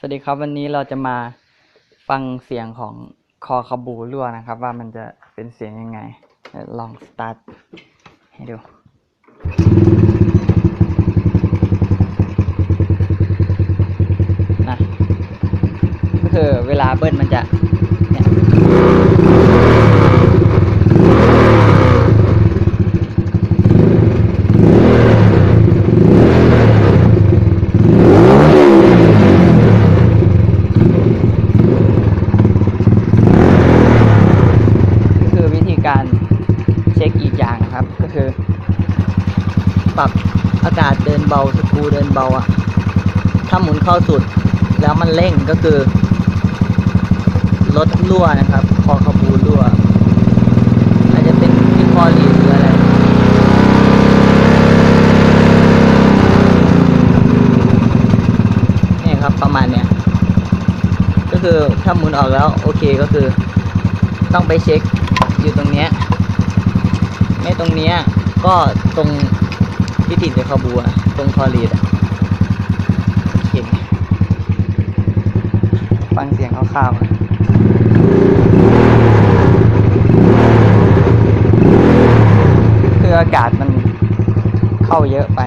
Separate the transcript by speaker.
Speaker 1: สวัสดีครับวันนี้เราจะมาฟังเสียงของคอคาบูรั่วนะครับ ว่ามันจะเป็นเสียงยังไง ลองสตาร์ทให้ดูนะก็คือเวลาเบิ้ลมันจะเนี่ย การเช็คอีกอย่างนะครับ ก็คือ ปรับอากาศเดินเบาสกูเดินเบาอะถ้าหมุนเข้าสุด แล้วมันเร่งก็คือรถรั่วนะครับ คอขบูรั่ว อาจจะเป็นที่คอรีหรืออะไรนี่ครับประมาณเนี้ยก็คือถ้าหมุนออกแล้วโอเคก็คือ ต้องไปเช็ค อยู่ตรงเนี้ยไม่ตรงเนี้ยก็ตรงที่ติดกับขบูอะตรงคอรีดอะโอเคฟังเสียงคร่าวๆนะคืออากาศมันเข้าเยอะไป